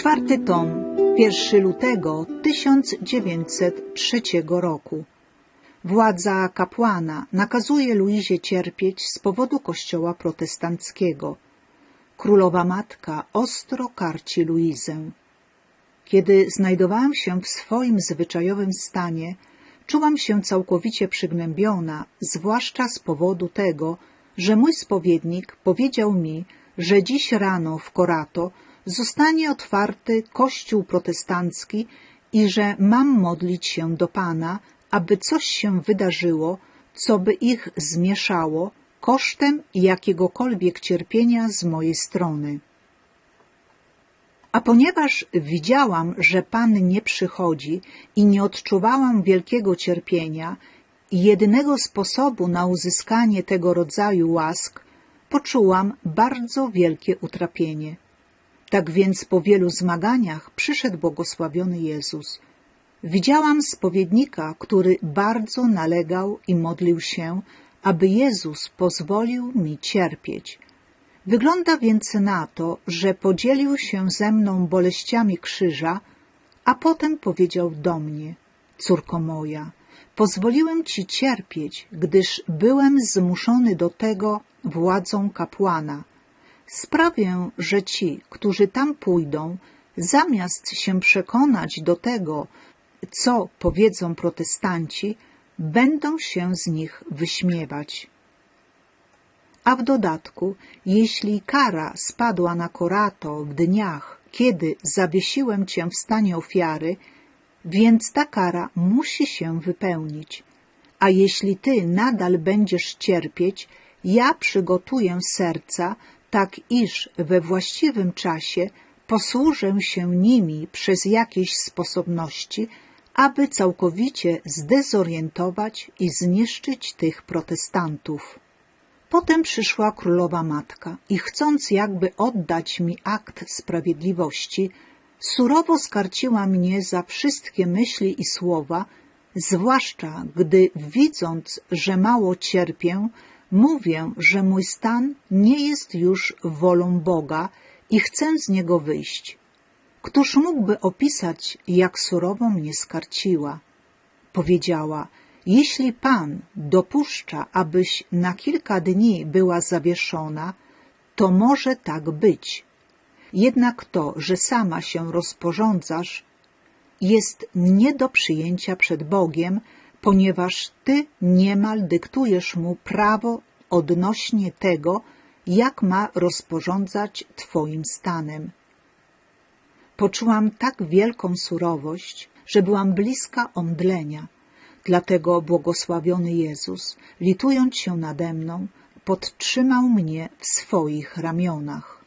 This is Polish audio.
Czwarty tom, 1 lutego 1903 roku. Władza kapłana nakazuje Luizie cierpieć z powodu kościoła protestanckiego. Królowa matka ostro karci Luizę. Kiedy znajdowałam się w swoim zwyczajowym stanie, czułam się całkowicie przygnębiona, zwłaszcza z powodu tego, że mój spowiednik powiedział mi, że dziś rano w Korato zostanie otwarty kościół protestancki i że mam modlić się do Pana, aby coś się wydarzyło, co by ich zmieszało kosztem jakiegokolwiek cierpienia z mojej strony. A ponieważ widziałam, że Pan nie przychodzi i nie odczuwałam wielkiego cierpienia jedynego sposobu na uzyskanie tego rodzaju łask, poczułam bardzo wielkie utrapienie. Tak więc po wielu zmaganiach przyszedł błogosławiony Jezus. Widziałam spowiednika, który bardzo nalegał i modlił się, aby Jezus pozwolił mi cierpieć. Wygląda więc na to, że podzielił się ze mną boleściami krzyża, a potem powiedział do mnie, córko moja, pozwoliłem ci cierpieć, gdyż byłem zmuszony do tego władzą kapłana. Sprawię, że ci, którzy tam pójdą, zamiast się przekonać do tego, co powiedzą protestanci, będą się z nich wyśmiewać. A w dodatku, jeśli kara spadła na Korato w dniach, kiedy zawiesiłem cię w stanie ofiary, więc ta kara musi się wypełnić. A jeśli ty nadal będziesz cierpieć, ja przygotuję serca, tak iż we właściwym czasie posłużę się nimi przez jakieś sposobności, aby całkowicie zdezorientować i zniszczyć tych protestantów. Potem przyszła królowa matka i chcąc jakby oddać mi akt sprawiedliwości, surowo skarciła mnie za wszystkie myśli i słowa, zwłaszcza gdy widząc, że mało cierpię, mówię, że mój stan nie jest już wolą Boga i chcę z niego wyjść. Któż mógłby opisać, jak surowo mnie skarciła? Powiedziała, jeśli Pan dopuszcza, abyś na kilka dni była zawieszona, to może tak być. Jednak to, że sama się rozporządzasz, jest nie do przyjęcia przed Bogiem, ponieważ Ty niemal dyktujesz Mu prawo odnośnie tego, jak ma rozporządzać Twoim stanem. Poczułam tak wielką surowość, że byłam bliska omdlenia. Dlatego błogosławiony Jezus, litując się nade mną, podtrzymał mnie w swoich ramionach.